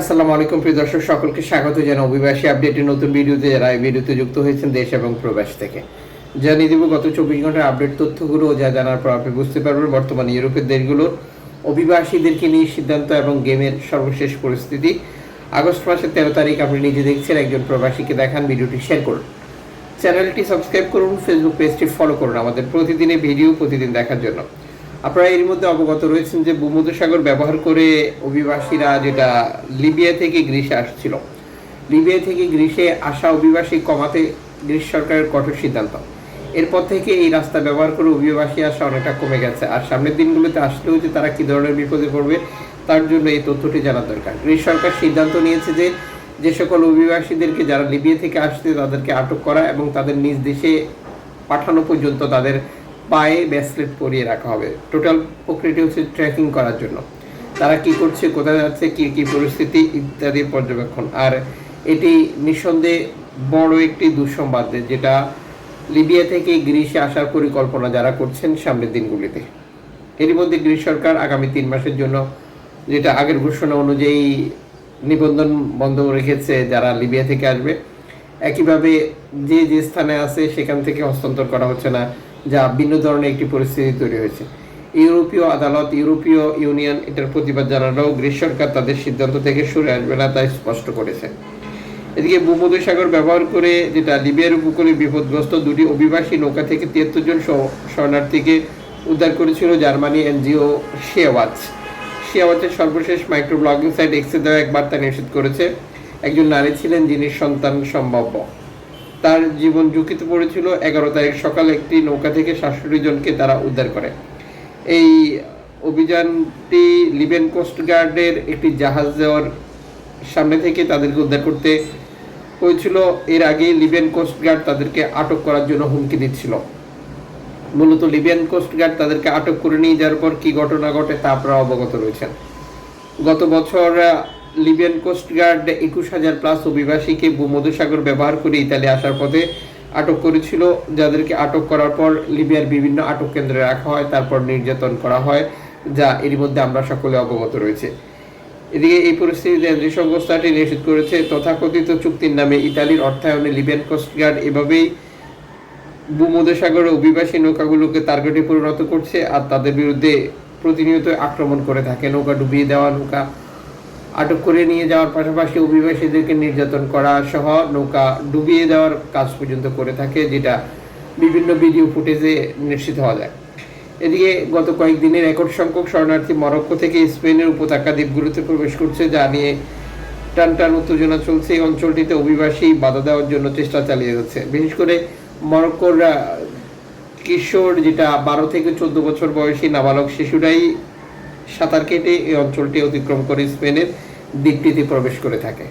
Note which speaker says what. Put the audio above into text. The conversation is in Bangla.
Speaker 1: আসসালামু আলাইকুম, প্রিয় দর্শক, সকলকে স্বাগত জানাই অভিবাসী আপডেটের নতুন ভিডিওতে। যারা এই ভিডিওতে যুক্ত হয়েছেন দেশ এবং প্রবাস থেকে। জানিয়ে দেব, গত চব্বিশ ঘণ্টার আপডেট তথ্যগুলো যা জানার পর আপনি বুঝতে পারবেন বর্তমানে ইউরোপের দেশগুলোর অভিবাসীদেরকে নিয়ে সিদ্ধান্ত এবং গেমের সর্বশেষ পরিস্থিতি। আগস্ট মাসের তেরো তারিখ আপনি নিজে দেখছেন, একজন প্রবাসীকে দেখান, ভিডিওটি শেয়ার করুন। চ্যানেলটি সাবস্ক্রাইব করুন, ফেসবুক পেজটি ফলো করুন আমাদের প্রতিদিনের ভিডিও প্রতিদিন দেখার জন্য। আপনারা এর মধ্যে অবগত রয়েছেন যে ভূমধ্যসাগর ব্যবহার করে অভিবাসীরা যেটা লিবিয়া থেকে গ্রিসে আসছিল। লিবিয়া থেকে গ্রিসে আসা অভিবাসী কমাতে গ্রিস সরকারের কঠোর সিদ্ধান্ত। এরপর থেকে এই রাস্তা ব্যবহার করে অভিবাসী আসা অনেকটা কমে গেছে। আর সামনের দিনগুলোতে আসলেও যে তারা কী ধরনের বিপদে পড়বে, তার জন্য এই তথ্যটি জানা দরকার। গ্রিস সরকার সিদ্ধান্ত নিয়েছে যে যে সকল অভিবাসীদেরকে যারা লিবিয়া থেকে আসছে, তাদেরকে আটক করা এবং তাদের নিজ দেশে পাঠানো পর্যন্ত তাদের পায়ে ব্যাসলেট পরিয়ে রাখা হবে। টোটাল প্রক্রিয়াটি হচ্ছে ট্র্যাকিং করার জন্য। তারা কি করছে, কোথায় যাচ্ছে, কি কি পরিস্থিতি ইত্যাদি পর্যবেক্ষণ। আর এটি নিঃসন্দেহে বড় একটি দুঃসংবাদ যেটা লিবিয়া থেকে গ্রিসে আসার পরিকল্পনা যারা করছেন সামনের দিনগুলিতে। এরই মধ্যে গ্রিস সরকার আগামী তিন মাসের জন্য যেটা আগের ঘোষণা অনুযায়ী নিবন্ধন বন্ধ রেখেছে যারা লিবিয়া থেকে আসবে, একইভাবে যে যে স্থানে আছে সেখান থেকে হস্তান্তর করা হচ্ছে না। যা ভিন্ন ধরনের একটি পরিস্থিতি তৈরি হয়েছে। ইউরোপীয় আদালত, ইউরোপীয় ইউনিয়ন এটার প্রতিবাদ জানালেও গ্রিস সরকার তাদের সিদ্ধান্ত থেকে সরে আসবে না তাই স্পষ্ট করেছে। এদিকে ভূমধ্যসাগর ব্যবহার করে যেটা লিবিয়ার উপকূলে বিপদগ্রস্ত দুটি অভিবাসী নৌকা থেকে তিয়াত্তর জন শরণার্থীকে উদ্ধার করেছিল জার্মানি এনজিও শেয়াওয়াচ শেয়াওয়াচের সর্বশেষ মাইক্রো ব্লগিং সাইট এক্সে দেওয়া এক বার্তা নিশ্চিত করেছে, একজন নারী ছিলেন যিনি সন্তান সম্ভাব্য তার জীবন ঝুঁকিতে পড়েছিল। এগারো তারিখ সকালে একটি নৌকা থেকে সাতষট্টি জনকে তারা উদ্ধার করে। এই অভিযানটি লিবেন কোস্ট গার্ডের একটি জাহাজ দেওয়ার সামনে থেকে তাদেরকে উদ্ধার করতে হয়েছিল। এর আগে কোস্ট গার্ড তাদেরকে আটক করার জন্য হুমকি দিচ্ছিল। মূলত লিবিয়ান কোস্ট গার্ড তাদেরকে আটক করে নিয়ে যাওয়ার পর কি ঘটনা ঘটে তা আপনারা অবগত রয়েছেন। গত বছর লিবিয়ান কোস্ট গার্ড একুশ হাজার প্লাস অভিবাসীকে ভূমধ্যসাগর ব্যবহার করে ইতালি আসার পথে আটক করেছিল, যাদেরকে আটক করার পর লিবিয়ার বিভিন্ন আটক কেন্দ্রে রাখা হয়, তারপর নির্যাতন করা হয়, যা এরই মধ্যে আমরা সকলে অবগত রয়েছে। এদিকে এই পরিস্থিতিতে এনজি সংস্থাটি নিশ্চিত করেছে, তথাকথিত চুক্তির নামে ইতালির অর্থায়নে লিবিয়ান কোস্ট গার্ড এভাবেই ভূমধ্যসাগরে অভিবাসী নৌকাগুলোকে টার্গেটে পরিণত করছে আর তাদের বিরুদ্ধে প্রতিনিয়ত আক্রমণ করে থাকে। নৌকা ডুবিয়ে দেওয়া, নৌকা আটক করে নিয়ে যাওয়ার পাশাপাশি অভিবাসীদেরকে নির্যাতন করা সহ নৌকা ডুবিয়ে দেওয়ার কাজ পর্যন্ত করে থাকে, যেটা বিভিন্ন ভিডিও ফুটেজে নিশ্চিত হওয়া যায়। এদিকে গত কয়েকদিনের রেকর্ড সংখ্যক শরণার্থী মরক্কো থেকে স্পেনের উপত্যকা দ্বীপগুলোতে প্রবেশ করছে, যা নিয়ে টান টান উত্তেজনা চলছে। এই অঞ্চলটিতে অভিবাসী বাধা দেওয়ার জন্য চেষ্টা চালিয়ে যাচ্ছে। বিশেষ করে মরক্কোর কিশোর, যেটা বারো থেকে চোদ্দ বছর বয়সী নাবালক শিশুরাই সাঁতার কেটে এই অঞ্চলটি অতিক্রম করে স্পেনের। দ্বীপটিতে প্রবেশ করে থাকে।